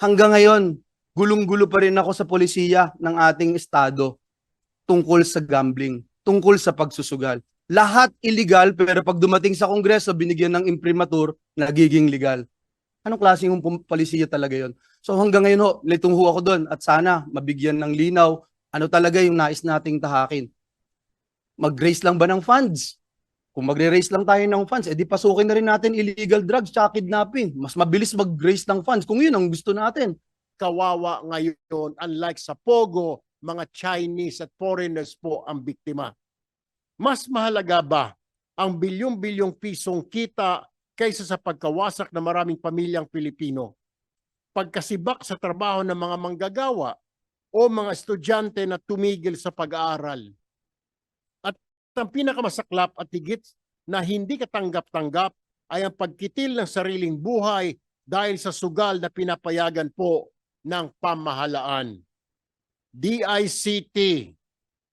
hanggang ngayon, gulong-gulo pa rin ako sa polisiya ng ating estado tungkol sa gambling, tungkol sa pagsusugal. Lahat illegal pero pag dumating sa kongreso, binigyan ng imprimatur, nagiging legal. Anong klaseng polisiya talaga yon? So hanggang ngayon ho, litong ho ako doon at sana mabigyan ng linaw ano talaga yung nais nating tahakin. Mag-raise lang ba ng funds? Kung magre-raise lang tayo ng funds, edi pasukin na rin natin illegal drugs tsaka kidnapping. Mas mabilis mag-raise ng funds kung yun ang gusto natin. kawawa ngayon unlike sa Pogo, mga Chinese at foreigners po ang biktima. Mas mahalaga ba ang bilyong-bilyong pisong kita kaysa sa pagkawasak ng maraming pamilyang Pilipino? Pagkasibak sa trabaho ng mga manggagawa o mga estudyante na tumigil sa pag-aaral? Ang pinakamasaklap at higit na hindi katanggap-tanggap ay ang pagkitil ng sariling buhay dahil sa sugal na pinapayagan po ng pamahalaan. DICT,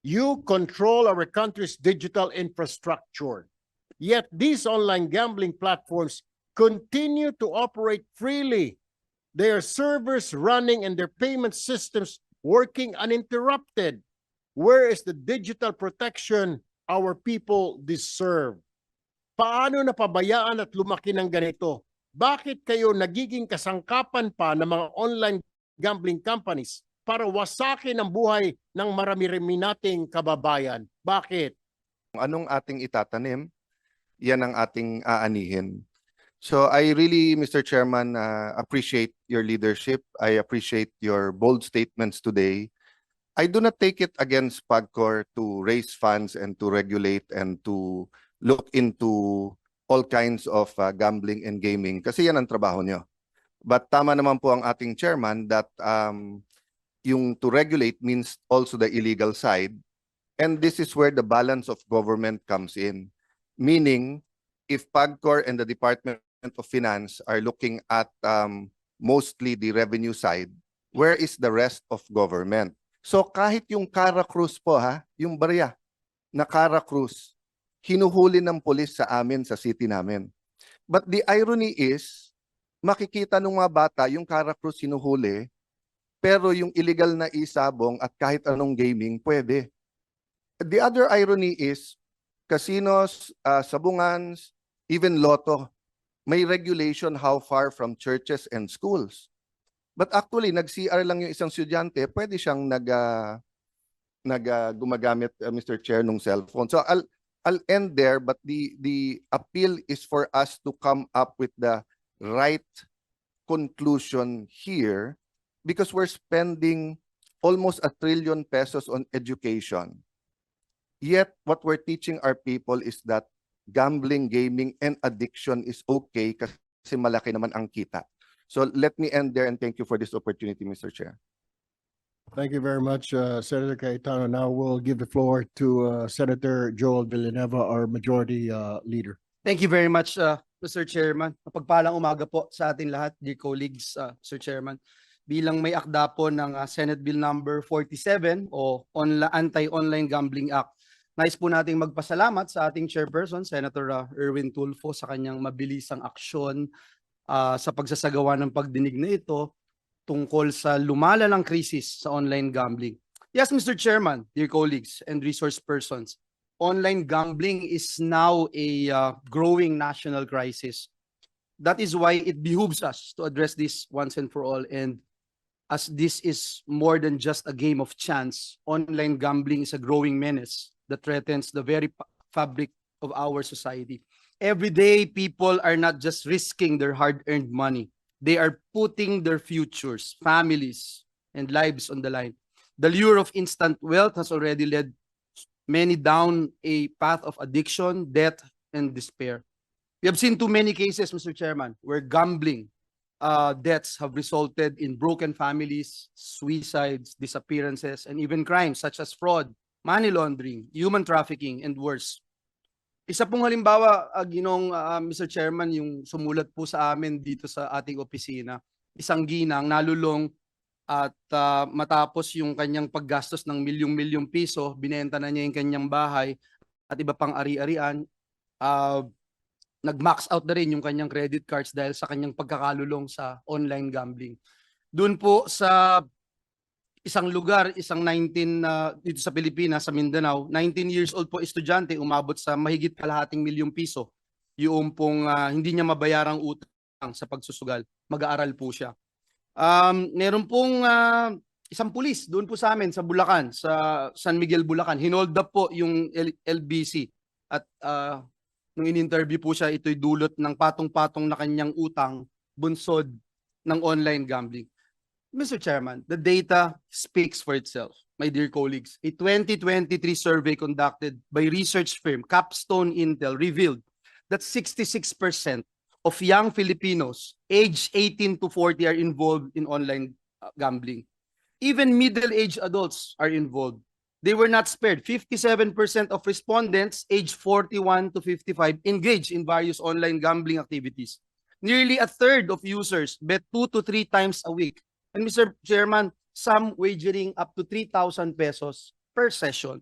you control our country's digital infrastructure. Yet these online gambling platforms continue to operate freely. Their servers running and their payment systems working uninterrupted. Where is the digital protection our people deserve? Paano napabayaan at lumaki ng ganito? Bakit kayo nagiging kasangkapan pa ng mga online gambling companies para wasakin ang buhay ng marami-rami nating kababayan? Bakit? Anong ating itatanim, yan ang ating aanihin. So I really, Mr. Chairman, uh, appreciate your leadership. I appreciate your bold statements today. I do not take it against PAGCOR to raise funds and to regulate and to look into all kinds of uh, gambling and gaming kasi yan ang trabaho nyo. But tama naman po ang ating chairman that um, yung to regulate means also the illegal side. And this is where the balance of government comes in. Meaning, if PAGCOR and the Department of Finance are looking at um, mostly the revenue side, where is the rest of government? So kahit yung Cara Cruz po ha, yung barya na Cara Cruz, hinuhuli ng polis sa amin sa city namin. But the irony is, makikita ng mga bata yung Cara Cruz hinuhuli, pero yung illegal na isabong at kahit anong gaming, pwede. The other irony is, casinos, uh, sabungans, even lotto, may regulation how far from churches and schools. But actually, nag-CR lang yung isang estudyante, pwede siyang nag, uh, nag uh, gumagamit, uh, Mr. Chair, ng cellphone. So I'll, I'll end there, but the, the appeal is for us to come up with the right conclusion here because we're spending almost a trillion pesos on education. Yet, what we're teaching our people is that gambling, gaming, and addiction is okay kasi malaki naman ang kita. So let me end there and thank you for this opportunity, Mr. Chair. Thank you very much, uh, Senator Cayetano. Now we'll give the floor to uh, Senator Joel Villanueva, our majority uh, leader. Thank you very much, uh, Mr. Chairman. Mapagpalang umaga po sa atin lahat, dear colleagues, uh, Mr. Chairman. Bilang may akda po ng uh, Senate Bill number 47 o onla- Anti-Online Gambling Act, nais po nating magpasalamat sa ating chairperson, Senator uh, Erwin Tulfo, sa kanyang mabilisang aksyon uh, sa pagsasagawa ng pagdinig na ito tungkol sa lumalalang krisis sa online gambling. Yes, Mr. Chairman, dear colleagues and resource persons, online gambling is now a uh, growing national crisis. That is why it behooves us to address this once and for all. And as this is more than just a game of chance, online gambling is a growing menace that threatens the very fabric of our society. Every day, people are not just risking their hard-earned money. They are putting their futures, families, and lives on the line. The lure of instant wealth has already led many down a path of addiction, death, and despair. We have seen too many cases, Mr. Chairman, where gambling uh, deaths have resulted in broken families, suicides, disappearances, and even crimes such as fraud, money laundering, human trafficking, and worse. Isa pong halimbawa, uh, ginong uh, Mr. Chairman, yung sumulat po sa amin dito sa ating opisina, isang ginang nalulong at uh, matapos yung kanyang paggastos ng milyong-milyong piso, binenta na niya yung kanyang bahay at iba pang ari-arian, uh, nag-max out na rin yung kanyang credit cards dahil sa kanyang pagkakalulong sa online gambling. Doon po sa isang lugar, isang 19 na dito sa Pilipinas, sa Mindanao, 19 years old po estudyante, umabot sa mahigit kalahating milyong piso. Yung pong ah, hindi niya mabayarang utang sa pagsusugal. Mag-aaral po siya. Um, meron pong ah, isang pulis doon po sa amin sa Bulacan, sa San Miguel, Bulacan. Hinold up po yung L- LBC at ah, nung in-interview po siya, ito'y dulot ng patong-patong na kanyang utang bunsod ng online gambling. Mr. Chairman, the data speaks for itself, my dear colleagues. A 2023 survey conducted by research firm Capstone Intel revealed that 66% of young Filipinos aged 18 to 40 are involved in online uh, gambling. Even middle-aged adults are involved. They were not spared. 57% of respondents aged 41 to 55 engaged in various online gambling activities. Nearly a third of users bet two to three times a week. And Mr. Chairman, some wagering up to 3,000 pesos per session.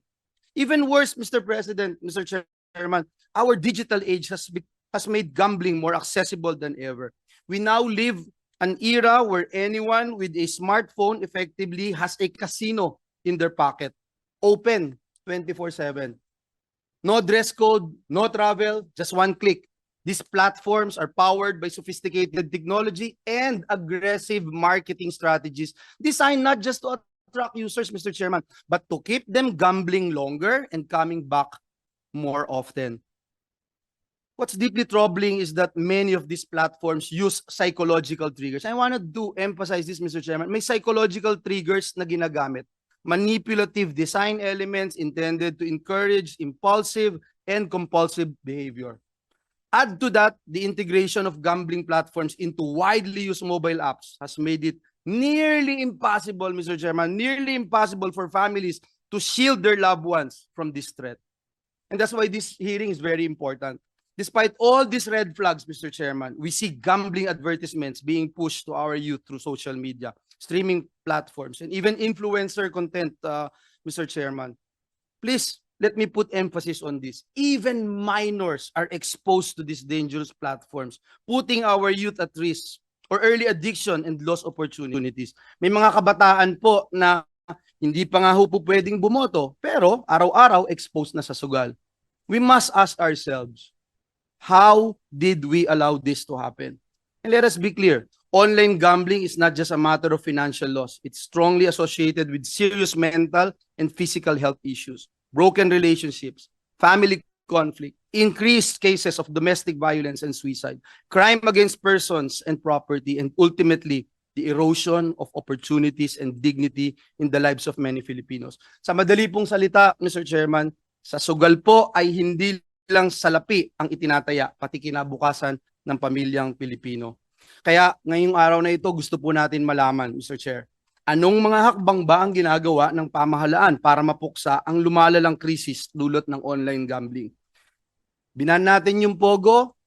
Even worse, Mr. President, Mr. Chairman, our digital age has, has made gambling more accessible than ever. We now live an era where anyone with a smartphone effectively has a casino in their pocket, open 24/7. No dress code, no travel, just one click. These platforms are powered by sophisticated technology and aggressive marketing strategies designed not just to attract users, Mr. Chairman, but to keep them gambling longer and coming back more often. What's deeply troubling is that many of these platforms use psychological triggers. I want to do emphasize this, Mr. Chairman. May psychological triggers na ginagamit. Manipulative design elements intended to encourage impulsive and compulsive behavior. Add to that, the integration of gambling platforms into widely used mobile apps has made it nearly impossible, Mr. Chairman, nearly impossible for families to shield their loved ones from this threat. And that's why this hearing is very important. Despite all these red flags, Mr. Chairman, we see gambling advertisements being pushed to our youth through social media, streaming platforms, and even influencer content, uh, Mr. Chairman. Please, let me put emphasis on this. Even minors are exposed to these dangerous platforms, putting our youth at risk or early addiction and lost opportunities. May mga kabataan po na hindi pa nga ho po pwedeng bumoto, pero araw-araw exposed na sa sugal. We must ask ourselves, how did we allow this to happen? And let us be clear, online gambling is not just a matter of financial loss. It's strongly associated with serious mental and physical health issues, broken relationships, family conflict, increased cases of domestic violence and suicide, crime against persons and property, and ultimately, the erosion of opportunities and dignity in the lives of many Filipinos. Sa madali pong salita, Mr. Chairman, sa sugal po ay hindi lang salapi ang itinataya, pati kinabukasan ng pamilyang Pilipino. Kaya ngayong araw na ito, gusto po natin malaman, Mr. Chair, anong mga hakbang ba ang ginagawa ng pamahalaan para mapuksa ang lumalalang krisis dulot ng online gambling? Binan natin yung Pogo,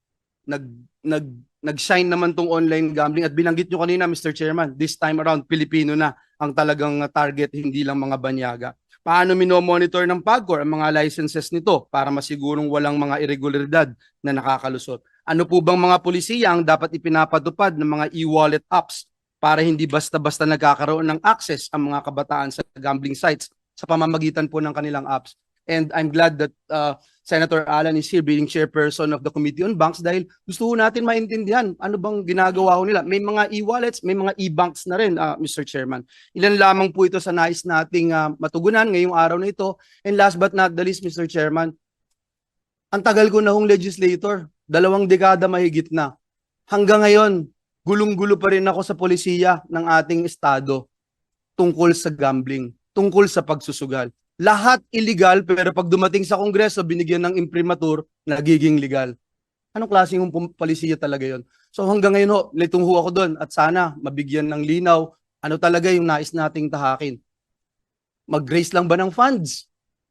nag, nag, nag-shine naman tong online gambling at binanggit nyo kanina, Mr. Chairman, this time around, Pilipino na ang talagang target, hindi lang mga banyaga. Paano minomonitor ng PAGCOR ang mga licenses nito para masigurong walang mga irregularidad na nakakalusot? Ano po bang mga polisiya ang dapat ipinapatupad ng mga e-wallet apps para hindi basta-basta nagkakaroon ng access ang mga kabataan sa gambling sites sa pamamagitan po ng kanilang apps? And I'm glad that uh, Senator Alan is here being chairperson of the Committee on Banks dahil gusto ho natin maintindihan ano bang ginagawa ho nila. May mga e-wallets, may mga e-banks na rin, uh, Mr. Chairman. Ilan lamang po ito sa nais nating uh, matugunan ngayong araw na ito. And last but not the least, Mr. Chairman, ang tagal ko na hong legislator, dalawang dekada mahigit na. Hanggang ngayon, gulong-gulo pa rin ako sa polisiya ng ating estado tungkol sa gambling, tungkol sa pagsusugal. Lahat illegal pero pag dumating sa kongreso binigyan ng imprimatur, nagiging legal. Anong klaseng palisiya talaga yon? So hanggang ngayon ho, litong ho ako doon at sana mabigyan ng linaw ano talaga yung nais nating tahakin. Mag-raise lang ba ng funds?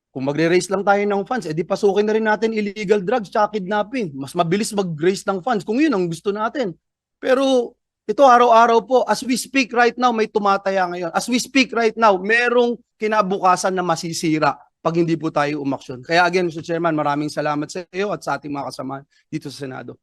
Kung magre-raise lang tayo ng funds, edi pasukin na rin natin illegal drugs tsaka kidnapping. Mas mabilis mag-raise ng funds kung yun ang gusto natin. Pero ito araw-araw po, as we speak right now, may tumataya ngayon. As we speak right now, merong kinabukasan na masisira pag hindi po tayo umaksyon. Kaya again, Mr. Chairman, maraming salamat sa iyo at sa ating mga kasama dito sa Senado.